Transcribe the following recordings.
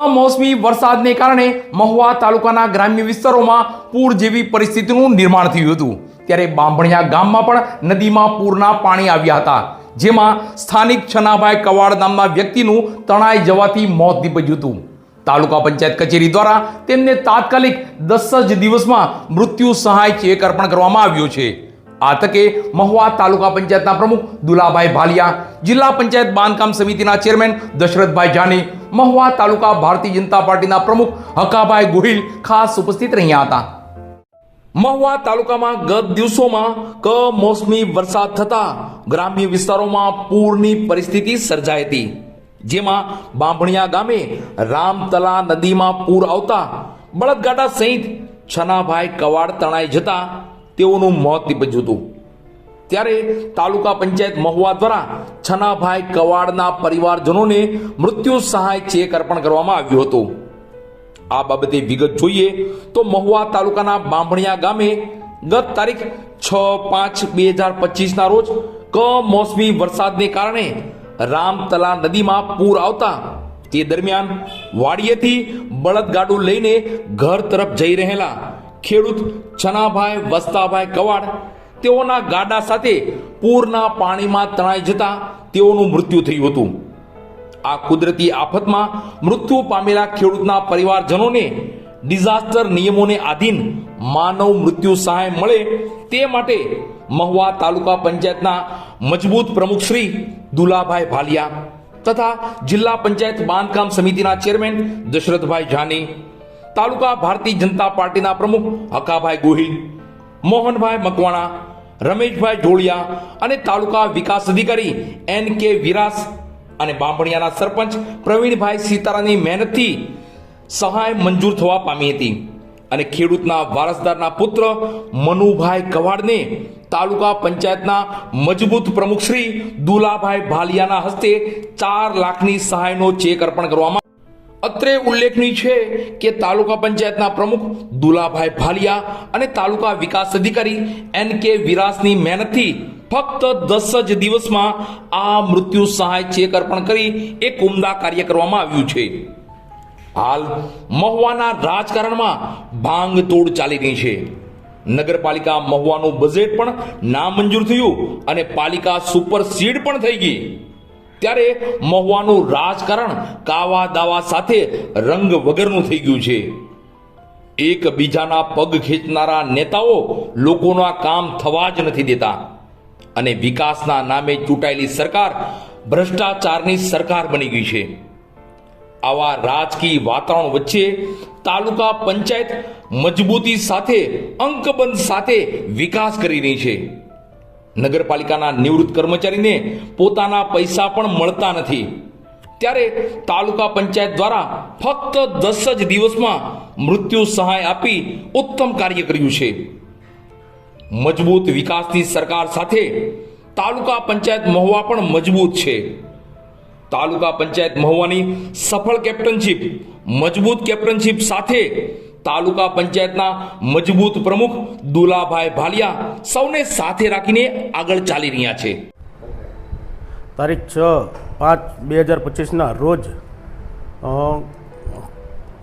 કમોસમી વરસાદને કારણે મહુવા તાલુકાના ગ્રામ્ય વિસ્તારોમાં પૂર જેવી પરિસ્થિતિનું નિર્માણ થયું હતું. ત્યારે બાંભણિયા ગામમાં પણ નદીમાં પૂરના પાણી આવ્યા હતા. જેમાં સ્થાનિક છનાભાઈ કવાડ નામના વ્યક્તિનું તણાઈ જવાથી મોત નીપજ્યું હતું. તાલુકા પંચાયત કચેરી દ્વારા તેમને તાત્કાલિક દસ જ દિવસમાં મૃત્યુ સહાય ચેક અર્પણ કરવામાં આવ્યો છે. આ તકે મહુવા તાલુકા પંચાયતના પ્રમુખ દુલાભાઈ ભાલિયા, જિલ્લા પંચાયત બાંધકામ સમિતિના ચેરમેન દશરથભાઈ જાની, મહુવા તાલુકા ભારતીય જનતા પાર્ટીના પ્રમુખ હકાભાઈ ગોહિલ ખાસ ઉપસ્થિત રહ્યા હતા. મહુવા તાલુકામાં ગત દિવસોમાં કમોસમી વરસાદ થતા ગ્રામ્ય વિસ્તારોમાં પૂરની પરિસ્થિતિ સર્જાઈ હતી. જેમાં બાંભણિયા ગામે રામતલા નદીમાં પૂર આવતા બળદગાડા સહિત છનાભાઈ કવાડ તણાઈ જતા તેઓનું મોત નીપજ્યું હતું. ત્યારે તાલુકા પંચાયત મહુવા દ્વારા છનાભાઈ કવાડના પરિવારજનોને મૃત્યુ સહાય ચેક અર્પણ કરવામાં આવ્યું હતું. આ બાબતે વિગત જોઈએ તો મહુવા તાલુકાના બાંભણિયા ગામે ગત તારીખ છ પાંચ બે હજાર પચીસના રોજ કમોસમી વરસાદને કારણે રામતલા નદીમાં પૂર આવતા તે દરમિયાન વાડીએથી બળદગાડું લઈને ઘર તરફ જઈ રહેલા ખેડૂત છનાભાઈ વસ્તાભાઈ કવાડ તેઓના ગાડા સાથે પૂરના પાણીમાં તણાઈ જતા તેઓનું મૃત્યુ થયું હતું. આ કુદરતી આફતમાં મૃત્યુ પામેલા ખેડૂતના પરિવારજનોને ડિઝાસ્ટર નિયમોને આધીન માનવ મૃત્યુ સહાય મળે તે માટે મહુવા તાલુકા પંચાયતના મજબૂત પ્રમુખ શ્રી દુલાભાઈ ભાલિયા તથા જિલ્લા પંચાયત બાંધકામ સમિતિના ચેરમેન દશરથભાઈ જાની તાલુકા ભારતીય જનતા પાર્ટીના પ્રમુખ હકાભાઈ ગોહિલ, મોહનભાઈ મકવાણા, રમેશભાઈ ઢોળિયા અને તાલુકા વિકાસ અધિકારી એન કે વિરાસ અને બાંભણિયાના સરપંચ પ્રવીણભાઈ સીતારાની મહેનતથી સહાય મંજૂર થવા પામી હતી અને ખેડૂતના વારસદારના પુત્ર મનુભાઈ કવાડને તાલુકા પંચાયતના મજબૂત પ્રમુખ શ્રી દુલાભાઈ ભાલિયાના હસ્તે ચાર લાખની સહાયનો ચેક અર્પણ કરવામાં અત્રે ઉલ્લેખનીય છે કે તાલુકા પંચાયતના પ્રમુખ દુલાભાઈ ભાલિયા અને તાલુકા વિકાસ અધિકારી એન કે વિરાસની મહેનતથી ફક્ત દસ જ દિવસમાં આ મૃત્યુ સહાય ચેક અર્પણ કરી એક ઉમદા કાર્ય કરવામાં આવ્યું છે. હાલ મહુવાના રાજકારણમાં ભાંગ તોડ ચાલી રહી છે. નગરપાલિકા મહુવાનું બજેટ પણ નામંજૂર થયું અને પાલિકા સુપર સીડ પણ થઈ ગઈ. ત્યારે મહુવાનું રાજકારણ કાવા દાવા સાથે રંગ વગરનું થઈ ગયું છે. એકબીજાના પગ ખેંચનારા નેતાઓ લોકોના કામ થવા જ નથી દેતા. અને વિકાસના નામે ચૂંટાયેલી સરકાર ભ્રષ્ટાચારની સરકાર બની ગઈ છે. આવા રાજકીય વાતાવરણ વચ્ચે તાલુકા પંચાયત મજબૂતી સાથે, અંકબંધ સાથે વિકાસ કરી રહી છે. નગરપાલિકાના નિવૃત્ત કર્મચારીને પોતાના પૈસા પણ મળતા નથી. ત્યારે તાલુકા પંચાયત દ્વારા ફક્ત દસ જ દિવસમાં મૃત્યુ સહાય આપી ઉત્તમ કાર્ય કર્યું છે. મજબૂત વિકાસની સરકાર સાથે તાલુકા પંચાયત મહુવા પણ મજબૂત છે. તાલુકા પંચાયત મહુવાની સફળ કેપ્ટનશીપ, મજબૂત કેપ્ટનશીપ સાથે તાલુકા પંચાયતના મજબૂત પ્રમુખ દુલાભાઈ ભાલિયા સૌને સાથે રાખીને આગળ ચાલી રહ્યા છે. તારીખ છ પાંચ બે હજાર પચીસના રોજ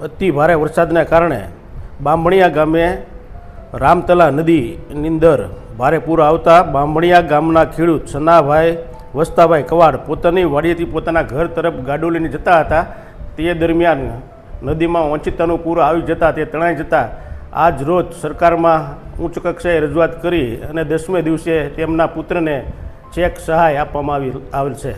અતિ ભારે વરસાદના કારણે બામણિયા ગામે રામતલા નદીની અંદર ભારે પૂર આવતા બામણિયા ગામના ખેડૂત સનાભાઈ વસ્તાભાઈ કવાડ પોતાની વાડીએથી પોતાના ઘર તરફ ગાડું લઈને જતા હતા. તે દરમિયાન નદીમાં વંચિતાનું પૂર આવી જતા તે તણાઈ જતા આજ રોજ સરકારમાં ઉચ્ચ કક્ષાએ રજૂઆત કરી અને દસમે દિવસે તેમના પુત્રને ચેક સહાય આપવામાં આવી આવેલ છે.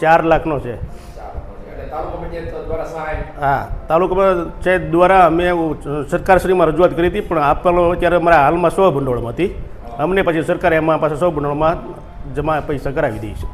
ચાર લાખનો છે. એટલે તાલુકા પંચાયત દ્વારા સહાય? હા તાલુકા પંચાયત દ્વારા અમે સરકારશ્રીમાં રજૂઆત કરી હતી પણ આપવાનો અત્યારે અમારા હાલમાં સો ભંડોળમાં હતી. અમને પછી સરકારે એમાં પાછા સો ભંડોળમાં જમા પૈસા કરાવી દઈ છે.